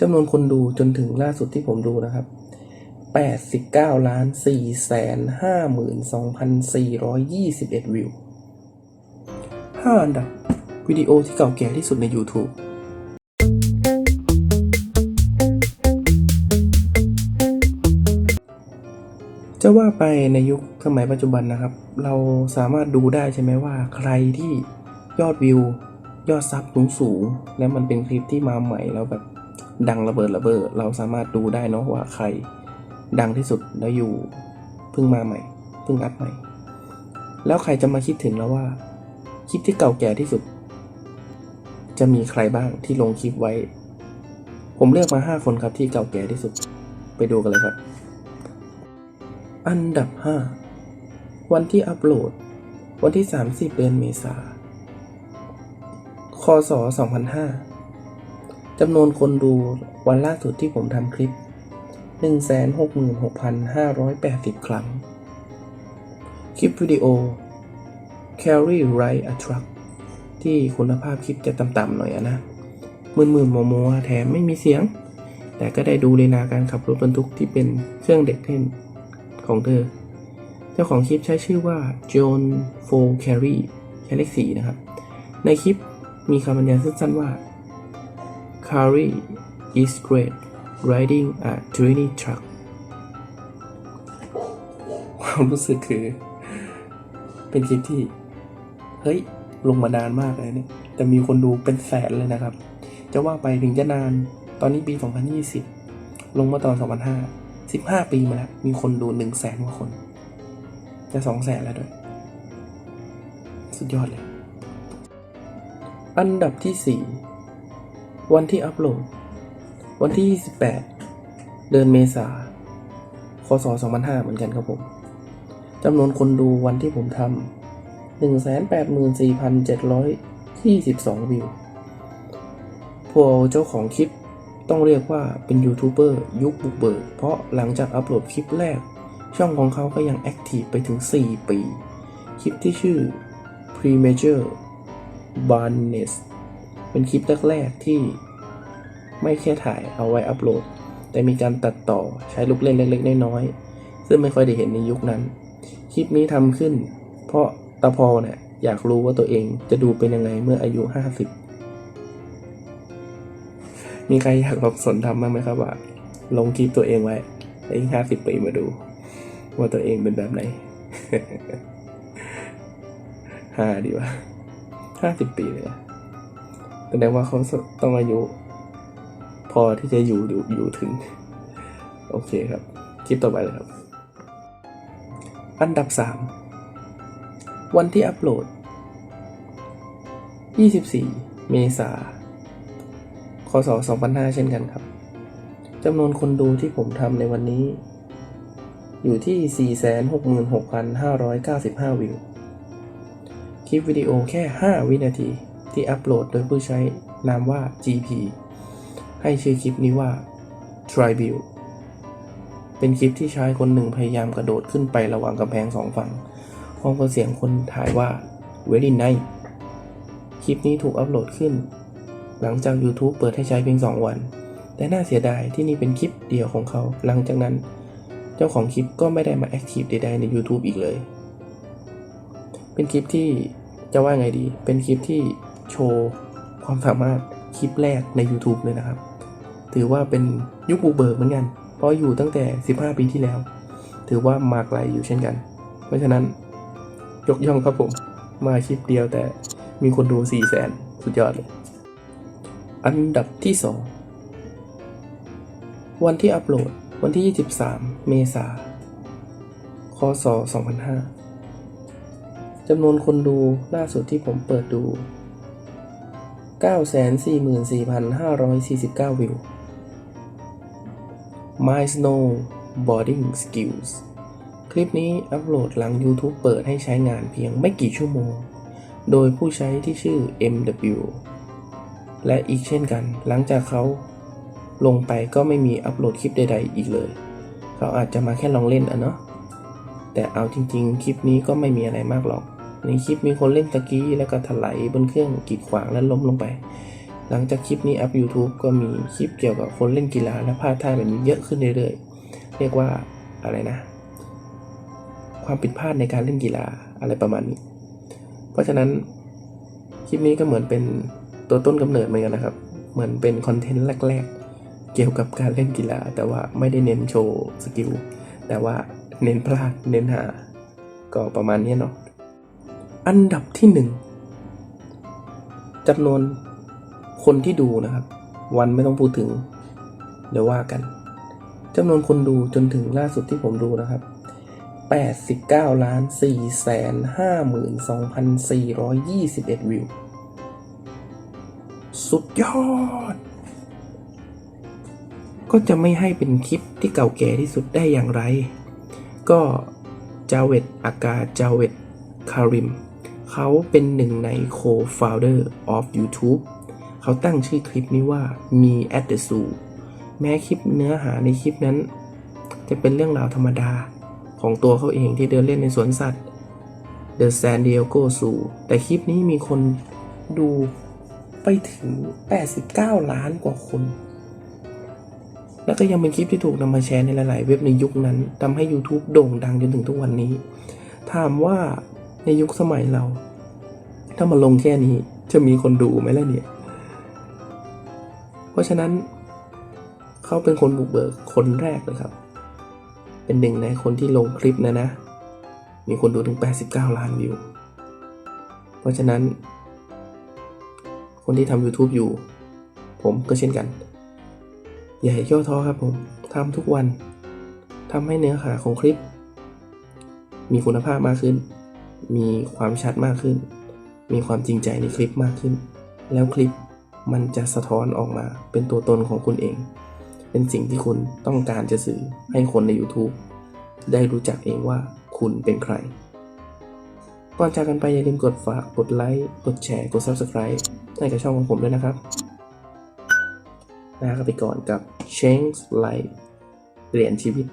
จำนวนคนดูจนถึงล่าสุดที่ผมดูนะครับ 89ล้าน4แสน52,421 วิว 5 อันดับ วิดีโอที่เก่าแก่ที่สุดใน YouTube จะว่าไปในยุคสมัยปัจจุบันนะครับ เราสามารถดูได้ใช่ไหมว่าใครที่ยอดวิว ยอดซับสูงสูง และมันเป็นคลิปที่มาใหม่แล้วแบบ ดังระเบิดระเบ้อเราสามารถดูได้เนาะว่าใคร ดังที่สุดแล้วอยู่เพิ่งมาใหม่เพิ่งอัดใหม่ แล้วใครจะมาคิดถึงแล้วว่า คลิปที่เก่าแก่ที่สุด จะมีใครบ้างที่ลงคลิปไว้ ผมเลือกมา 5 คนครับที่เก่าแก่ที่สุด ไปดูกันเลยครับ อันดับ 5 วันที่อัปโหลด วันที่ 30 เดือนเมษาคศ2005 จำนวนคนดูวันล่าสุดที่ผมทำคลิป 166,580 ครั้ง คลิปวิดีโอ Carry Ride a Truck ที่คุณภาพคลิปจะต่ำๆหน่อยอะนะมืนๆมัวๆแถมไม่มีเสียง แต่ก็ได้ดูลีลาการขับรถบรรทุกที่เป็นเครื่องเด็กเล่นของเธอ เจ้าของคลิปใช้ชื่อว่า John f o Carey ใช้เลขสี่นะครับ ในคลิปมีคำบรรยายสั้นๆว่า Carey is great riding a tiny truck ความรู้สึกคือ เป็นคลิปที่ เฮ้ย ลงมานานมากเลยเนี่ย แต่มีคนดูเป็นแสนเลยนะครับ จะว่าไปถึงจะนาน ตอนนี้ปี 2020 ลงมาตอน 2005 15 ปีมาแล้ว มีคนดู1แสนกว่าคน จะ2แสนแล้วด้วย สุดยอดเลย อันดับที่ 4 วันที่อัปโหลด วันที่ 28 เดือนเมษาคศ2005 เหมือนกันครับผมจำนวนคนดูวันที่ผมทำ184,722 วิว พวกเจ้าของคลิปต้องเรียกว่าเป็นยูทูบเบอร์ยุคบุกเบิก เพราะหลังจากอัปโหลดคลิปแรก ช่องของเขาก็ยังแอคทีฟไปถึง 4 ปี คลิปที่ชื่อ Premature Barnes เป็นคลิปแรกๆที่ ไม่แค่ถ่ายเอาไว้อัปโหลด แต่มีการตัดต่อใช้ลูกเล่นเล็กๆน้อยๆซึ่งไม่ค่อยได้เห็นในยุคนั้น คลิปนี้ทำขึ้น เพราะตาพอเนี่ยอยากรู้ว่าตัวเองจะดูเป็นยังไงเมื่ออายุ 50 มีใครอยากลองสนทำบ้างไหมครับว่า ลงคลิปตัวเองไว้อีกห้าสิบปีมาดู ว่าตัวเองเป็นแบบไหนห้าดีวะห้าสิบปีเลยอะแสดงว่าเขาต้องอายุ อที่จะอยู่อยู่อยู่ถึง โอเคครับ คลิปต่อไปเลยครับ อันดับสามวันที่อัปโหลด 24 เมษาคศ2005 เช่นกันครับจำนวนคนดูที่ผมทำในวันนี้ อยู่ที่ 466,595 วิว คลิปวิดีโอแค่ 5 วินาทีที่อัปโหลดโดยผู้ใช้นามว่า GP ให้ชื่อคลิปนี้ว่า Tribute เป็นคลิปที่ชายคนหนึ่งพยายามกระโดดขึ้นไประหว่างกำแพงสองฝั่งพร้อมกับเสียงคนถ่ายว่า Very nice คลิปนี้ถูกอัปโหลดขึ้น หลังจาก YouTube เปิดให้ใช้เพียง 2 วัน แต่น่าเสียดายที่นี่เป็นคลิปเดียวของเขา หลังจากนั้น เจ้าของคลิปก็ไม่ได้มาแอคทีฟใดๆใน YouTube อีกเลย เป็นคลิปที่จะว่าไงดี เป็นคลิปที่โชว์ความสามารถคลิปแรกใน YouTube เลยนะครับ ถือว่าเป็นยุคบุกเบิกเหมือนกัน เพราะอยู่ตั้งแต่ 15 ปีที่แล้ว ถือว่ามาไกลอยู่เช่นกัน เพราะฉะนั้นยกย่องครับผม มาคลิปเดียวแต่มีคนดู4 0 0แสนสุดยอดเลย อันดับที่ 2 วันที่อัปโหลดวันที่ 23 เมษาคศ 2005จำนวนคนดูล่าสุดที่ผมเปิดดู 944,549 วิว My Snow Boarding Skills คลิปนี้อัปโหลดหลัง YouTube เปิดให้ใช้งานเพียงไม่กี่ชั่วโมง โดยผู้ใช้ที่ชื่อ MW และอีกเช่นกัน หลังจากเขาลงไปก็ไม่มีอัปโหลดคลิปใด ๆ อีกเลย เขาอาจจะมาแค่ลองเล่นอะเนาะ แต่เอาจริง ๆ คลิปนี้ก็ไม่มีอะไรมากหรอก ในคลิปมีคนเล่นตะกี้แล้วก็ถลายบนเครื่องกีดขวางและล้มลงไป หลังจากคลิปนี้อัพ YouTube ก็มีคลิปเกี่ยวกับคนเล่นกีฬาและพลาดท่าแบบนี้เยอะขึ้นเรื่อยๆ เรียกว่าอะไรนะ ความผิดพลาดในการเล่นกีฬาอะไรประมาณนี้ เพราะฉะนั้นคลิปนี้ก็เหมือนเป็นตัวต้นกำเนิดเหมือนกันนะครับ เหมือนเป็นคอนเทนต์แรก ๆ เกี่ยวกับการเล่นกีฬา แต่ว่าไม่ได้เน้นโชว์สกิล แต่ว่าเน้นพลาดเน้นหา ก็ประมาณนี้เนาะ อันดับที่หนึ่งจำนวน คนที่ดูนะครับ วันไม่ต้องพูดถึง เดี๋ยวว่ากันจำนวนคนดูจนถึงล่าสุดที่ผมดูนะครับ 89ล้าน4แสน52,421 วิว สุดยอด ก็จะไม่ให้เป็นคลิปที่เก่าแก่ที่สุดได้อย่างไร ก็จาเวตอากาจาเวตคาริม เขาเป็นหนึ่งใน co-founder of YouTube เขาตั้งชื่อคลิปนี้ว่า Me at the Zoo แม้คลิปเนื้อหาในคลิปนั้น จะเป็นเรื่องราวธรรมดาของตัวเขาเองที่เดินเล่นในสวนสัตว์ The San Diego Zoo แต่คลิปนี้มีคนดูไปถึง 89 ล้านกว่าคน แล้วก็ยังเป็นคลิปที่ถูกนำมาแชร์ในหลาย ๆ เว็บในยุคนั้นทำให้ YouTube โด่งดังจนถึงทุกวันนี้ ถามว่าในยุคสมัยเรา ถ้ามาลงแค่นี้จะมีคนดูไหมล่ะเนี่ย เพราะฉะนั้นเขาเป็นคนบุกเบิกคนแรกเลยครับ เป็นหนึ่งในคนที่ลงคลิปนะนะ มีคนดูถึง 89 ล้านวิว เพราะฉะนั้น คนที่ทำ YouTube อยู่ ผมก็เช่นกัน อย่าให้ย่อท้อครับผมทำทุกวันทำให้เนื้อหาของคลิป มีคุณภาพมากขึ้น มีความชัดมากขึ้น มีความจริงใจในคลิปมากขึ้น แล้วคลิป มันจะสะท้อนออกมาเป็นตัวตนของคุณเอง เป็นสิ่งที่คุณต้องการจะสื่อให้คนใน YouTube ได้รู้จักเองว่าคุณเป็นใคร ก่อนจากกันไปอย่าลืมกดฝาก กดไลค์ กดแชร์ กด Subscribe ให้กับช่องของผมด้วยนะครับลาไปก่อนกับ Change Life เปลี่ยนชีวิต